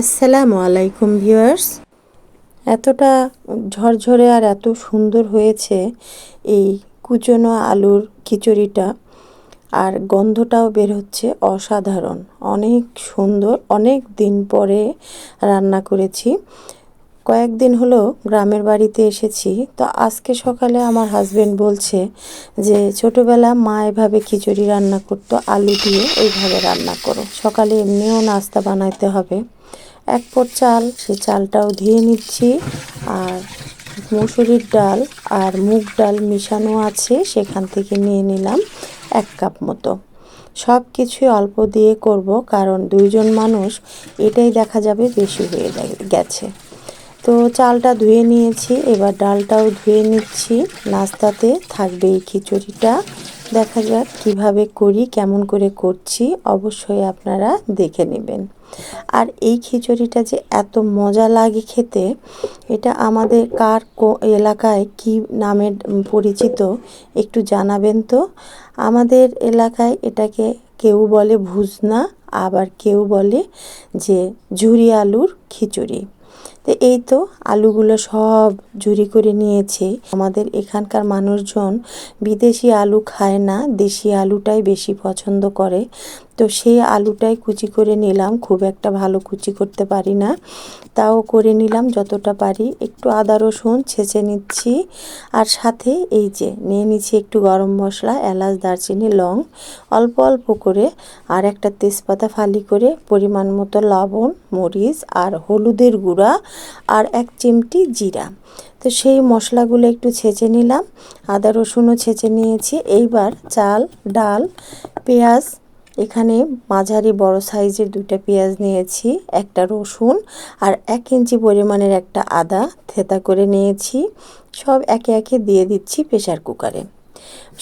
আসসালামু আলাইকুম ভিউয়ার্স। এতটা ঝরঝরে আর এত সুন্দর হয়েছে এই কুচনো আলুর খিচুড়িটা, আর গন্ধটাও বের হচ্ছে অসাধারণ। অনেক সুন্দর, অনেক দিন পরে রান্না করেছি। কয়েকদিন হলো গ্রামের বাড়িতে এসেছি। তো আজকে সকালে আমার হাজবেন্ড বলছে যে, ছোটবেলা মা এভাবে খিচুড়ি রান্না করতো, আলু দিয়ে এইভাবে রান্না করো। সকালে এমনিও নাস্তা বানাইতে হবে। এক পর চাল, সে চালটাও ধুয়ে নিচ্ছি। আর মুসুরির ডাল আর মুগ ডাল মিশানো আছে, সেখান থেকে নিয়ে নিলাম এক কাপ মতো। সব কিছুই অল্প দিয়ে করব, কারণ দুইজন মানুষ, এটাই দেখা যাবে বেশি হয়ে গেছে। তো চালটা ধুয়ে নিয়েছি, এবার ডালটাও ধুয়ে নিচ্ছি। নাস্তাতে থাকবে এই খিচুড়িটা। দেখা যাক কীভাবে করি, কেমন করে করছি, অবশ্যই আপনারা দেখে নেবেন। আর এই খিচুড়িটা যে এত মজা লাগে খেতে, এটা আমাদের কার এলাকায় কি নামে পরিচিত একটু জানাবেন তো? আমাদের এলাকায় এটাকে কেউ বলে ভুজনা, আবার কেউ বলে যে ঝুরি আলুর খিচুড়ি। তো এই তো আলুগুলো সব ঝুরি করে নিয়েছে। আমাদের এখানকার মানুষজন বিদেশি আলু খায় না, দেশি আলুটাই বেশি পছন্দ করে। তো সেই আলুটাই কুচি করে নিলাম। খুব একটা ভালো কুচি করতে পারি না। তাও করে নিলাম যতটা পারি। একটু আদা, রসুন ছেঁচে নিচ্ছি। আর সাথে এই যে নিয়ে নিচ্ছি একটু গরম মশলা, এলাচ, দারচিনি, লং, অল্প অল্প করে আর একটা তেজপাতা ফালি করে পরিমাণ মতো লবণ, মরিচ আর হলুদের গুঁড়া আর এক চিমটি জিরা। তো সেই মশলাগুলো একটু ছেঁচে নিলাম। আদা, রসুনও ছেঁচে নিয়েছি। এইবার চাল, ডাল, পেঁয়াজ এখানে মাঝারি বড় সাইজের দুইটা পেঁয়াজ নিয়েছি, একটা রসুন আর এক ইঞ্চি পরিমাণের একটা আদা থেতা করে নিয়েছি। সব একে একে দিয়ে দিচ্ছি প্রেশার কুকারে।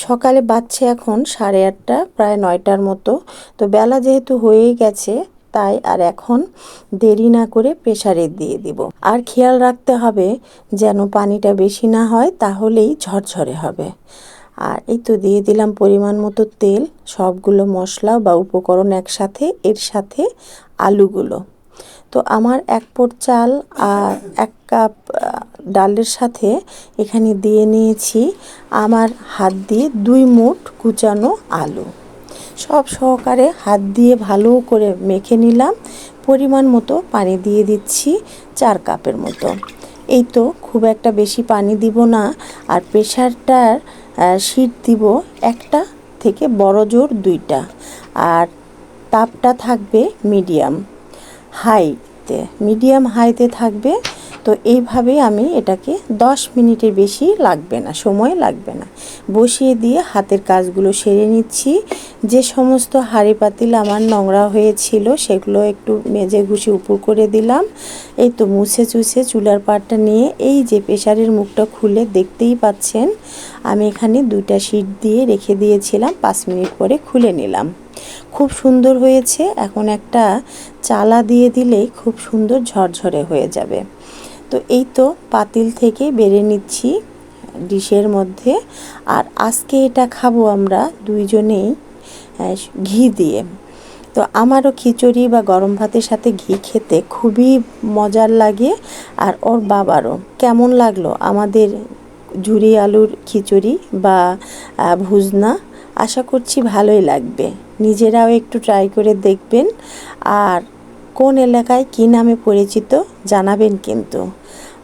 সকালে বাচ্চা এখন সাড়ে আটটা, প্রায় নয়টার মতো। তো বেলা যেহেতু হয়েই গেছে, তাই আর এখন দেরি না করে প্রেশারে দিয়ে দিব। আর খেয়াল রাখতে হবে যেন পানিটা বেশি না হয়, তাহলেই ঝরঝরে হবে। আর এই তো দিয়ে দিলাম পরিমাণ মতো তেল, সবগুলো মশলা বা উপকরণ একসাথে, এর সাথে আলুগুলো। তো আমার এক পট চাল আর এক কাপ ডালের সাথে এখানে দিয়ে নিয়েছি আমার হাত দিয়ে দুই মুঠ কুচানো আলু। সব সহকারে হাত দিয়ে ভালো করে মেখে নিলাম, পরিমাণ মতো পানি দিয়ে দিচ্ছি চার কাপের মতো। এই তো খুব একটা বেশি পানি দিব না, আর প্রেশারটার শীত দিব একটা থেকে বড় জোর দুইটা। আর তাপটা থাকবে মিডিয়াম হাইতে। মিডিয়াম হাইতে থাকবে তো এইভাবে আমি এটাকে দশ মিনিটের বেশি লাগবে না, সময় লাগবে না। বসিয়ে দিয়ে হাতের কাজগুলো সেরে নিচ্ছি। যে সমস্ত হাঁড়ি পাতিল আমার নোংরা হয়েছিল সেগুলো একটু মেজে ঘুষে উপর করে দিলাম। এই তো মুছে চুছে চুলার পাটটা নিয়ে এই যে প্রেশারের মুখটা খুলে দেখতেই পাচ্ছেন, আমি এখানে দুইটা শিট দিয়ে রেখে দিয়েছিলাম, পাঁচ মিনিট পরে খুলে নিলাম। খুব সুন্দর হয়েছে, এখন একটা চালা দিয়ে দিলেই খুব সুন্দর ঝরঝরে হয়ে যাবে। তো এই তো পাতিল থেকে বেড়ে নিচ্ছি ডিশের মধ্যে। আর আজকে এটা খাব আমরা দুইজনেই ঘি দিয়ে। তো আমারও খিচুড়ি বা গরম ভাতের সাথে ঘি খেতে খুবই মজার লাগে। আর ওর বাবারও। কেমন লাগল আমাদের ঝুরি আলুর খিচুড়ি বা ভুজনা? আশা করছি ভালোই লাগবে। নিজেরাও একটু ট্রাই করে দেখবেন। আর কোন এলাকায় কী নামে পরিচিত জানাবেন কিন্তু।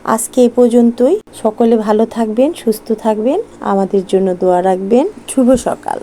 আজকে এ পর্যন্তই। সকলে ভালো থাকবেন, সুস্থ থাকবেন। আমাদের জন্য দোয়া রাখবেন। শুভ সকাল।